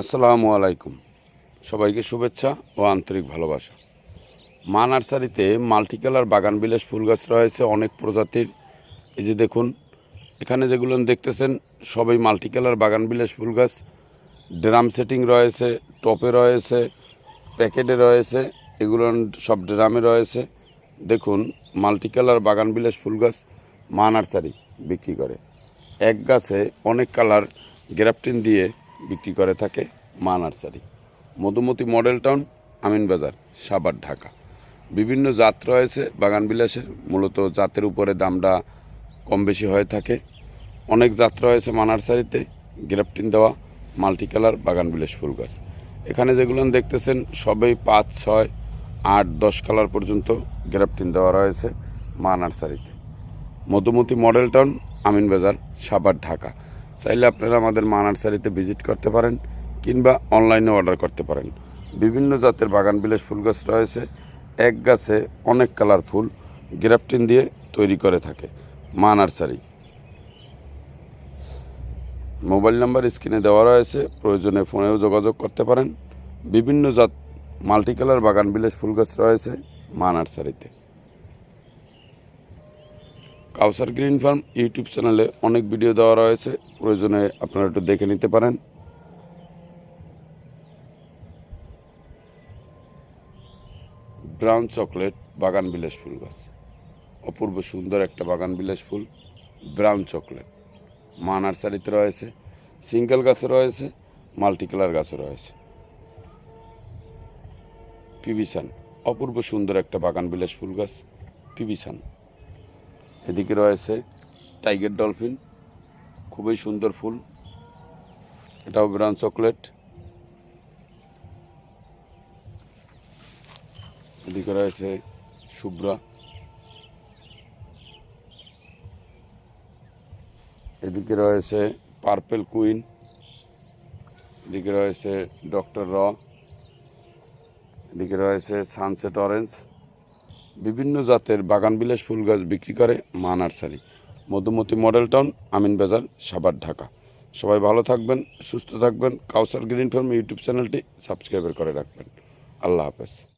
আসসালামু আলাইকুম। সবাইকে শুভেচ্ছা ও আন্তরিক ভালোবাসা। মা নার্সারিতে মাল্টি কালার বাগান বিলাস ফুল গাছ রয়েছে, অনেক প্রজাতির। এই যে দেখুন, এখানে যেগুলো দেখতেছেন, সবই মাল্টি কালার বাগান বিলাস ফুল গাছ। ড্রাম সেটিং রয়েছে, টপে রয়েছে, প্যাকেটে রয়েছে, এগুলো সব ড্রামে রয়েছে। দেখুন মাল্টি কালার বাগান বিলাস ফুল গাছ মা নার্সারি বিক্রি করে। এক গাছে অনেক কালার গ্রাফটিন দিয়ে বিক্রি করে থাকে মা nursery. Madhumati model town Aminbazar Savar Dhaka. বিভিন্ন জাত রয়েছে বাগান বিলাসের, মূলত জাতের উপরে দামটা কম বেশি হয়ে থাকে। অনেক জাত রয়েছে মা নার্সারিতে, গ্রাফটিন দেওয়া মাল্টি কালার বাগান বিলাস ফুল গাছ। এখানে যেগুলো দেখতেছেন, সবই পাঁচ, ছয়, আট, দশ কালার পর্যন্ত গ্রাফটিন দেওয়া রয়েছে মা নার্সারিতে। Madhumati model town Aminbazar Savar Dhaka. চাইলে আপনারা আমাদের মা নার্সারিতে ভিজিট করতে পারেন কিংবা অনলাইনে অর্ডার করতে পারেন। বিভিন্ন জাতের বাগান বিলাস ফুল গাছ রয়েছে। এক গাছে অনেক কালার ফুল গ্রাফটিন দিয়ে তৈরি করে থাকে মা নার্সারি। মোবাইল নাম্বার স্ক্রিনে দেওয়া রয়েছে। প্রয়োজনে ফোনেও যোগাযোগ করতে পারেন। বিভিন্ন জাত মাল্টি কালার বাগান বিলাস ফুল গাছ রয়েছে মা নার্সারিতে। কাউসার গ্রিন ফার্ম ইউটিউব চ্যানেলে অনেক ভিডিও দেওয়া রয়েছে। প্রয়োজনে আপনারা একটু দেখে নিতে পারেন। ব্রাউন চকলেট, বাগান বিলাস ফুল গাছ। অপূর্ব সুন্দর একটা বাগান বিলাস ফুল, ব্রাউন চকলেট। মা নার্সারিতে রয়েছে, সিঙ্গেল গাছে রয়েছে মাল্টি কালার গাছে রয়েছে পিবিসান অপূর্ব সুন্দর একটা বাগান বিলাস ফুল গাছ পিবিসান এদিকে রয়েছে টাইগার ডলফিন, খুবই সুন্দর ফুল। এটাও ব্রাউন চকলেট। এদিকে রয়েছে শুভ্রা। এদিকে রয়েছে পার্পেল কুইন। এদিকে রয়েছে ডক্টর র। এদিকে রয়েছে সানসেট অরেঞ্জ। বিভিন্ন জাতের বাগান বিলাস ফুল গাছ বিক্রি করে মা nursery. Madhumati model town, Aminbazar Savar Dhaka. সবাই ভালো থাকবেন, সুস্থ থাকবেন। কাউসার গ্রিন ফার্ম ইউটিউব চ্যানেলটি সাবস্ক্রাইবার করে রাখবেন। আল্লাহ হাফেজ।